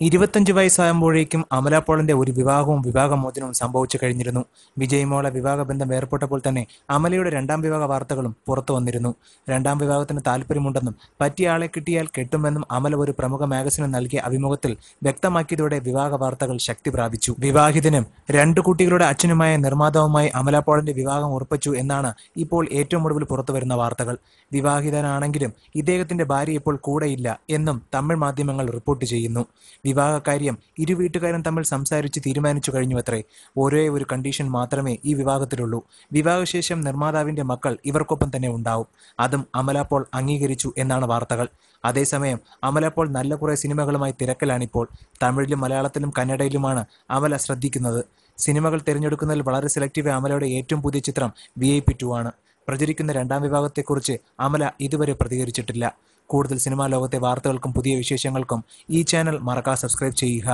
ഇരുപത്തഞ്ച് വയസ്സാകുമ്പോഴേക്കും അമല പോളിന്റെ ഒരു വിവാഹവും വിവാഹമോചനവും സംഭവിച്ചു കഴിഞ്ഞിരുന്നു. വിജയ്മോളെ വിവാഹബന്ധം ഏർപ്പെട്ടപ്പോൾ തന്നെ അമലയുടെ രണ്ടാം വിവാഹ വാർത്തകളും പുറത്തു വന്നിരുന്നു. രണ്ടാം വിവാഹത്തിന് താല്പര്യമുണ്ടെന്നും പറ്റിയ ആളെ കിട്ടിയാൽ കെട്ടുമെന്നും അമല ഒരു പ്രമുഖ മാഗസിന് നൽകിയ അഭിമുഖത്തിൽ വ്യക്തമാക്കിയതോടെ വിവാഹ വാർത്തകൾ ശക്തി പ്രാപിച്ചു. വിവാഹിതനും രണ്ടു കുട്ടികളുടെ അച്ഛനുമായ നിർമ്മാതാവുമായി അമല പോളിന്റെ വിവാഹം ഉറപ്പിച്ചു എന്നാണ് ഇപ്പോൾ ഏറ്റവും ഒടുവിൽ പുറത്തുവരുന്ന വാർത്തകൾ. വിവാഹിതനാണെങ്കിലും ഇദ്ദേഹത്തിന്റെ ഭാര്യ ഇപ്പോൾ കൂടെയില്ല എന്നും തമിഴ് മാധ്യമങ്ങൾ റിപ്പോർട്ട് ചെയ്യുന്നു. വിവാഹകാര്യം ഇരു വീട്ടുകാരും തമ്മിൽ സംസാരിച്ച് തീരുമാനിച്ചു കഴിഞ്ഞുവത്രേ. ഒരേ ഒരു കണ്ടീഷൻ മാത്രമേ ഈ വിവാഹത്തിലുള്ളൂ. വിവാഹശേഷം നിർമ്മാതാവിന്റെ മക്കൾ ഇവർക്കൊപ്പം തന്നെ ഉണ്ടാവും. അതും അമല അംഗീകരിച്ചു എന്നാണ് വാർത്തകൾ. അതേസമയം അമല പോൾ നല്ല കുറെ സിനിമകളുമായി തിരക്കിലാണിപ്പോൾ. തമിഴിലും മലയാളത്തിലും കന്നഡയിലുമാണ് അമല ശ്രദ്ധിക്കുന്നത്. സിനിമകൾ തിരഞ്ഞെടുക്കുന്നതിൽ വളരെ സെലക്റ്റീവ് അമലയുടെ ഏറ്റവും പുതിയ ചിത്രം വി ഐ പി ടു ആണ്. പ്രചരിക്കുന്ന രണ്ടാം വിഭാഗത്തെക്കുറിച്ച് അമല ഇതുവരെ പ്രതികരിച്ചിട്ടില്ല. കൂടുതൽ സിനിമാ ലോകത്തെ വാർത്തകൾക്കും പുതിയ വിശേഷങ്ങൾക്കും ഈ ചാനൽ മറക്കാതെ സബ്സ്ക്രൈബ് ചെയ്യുക.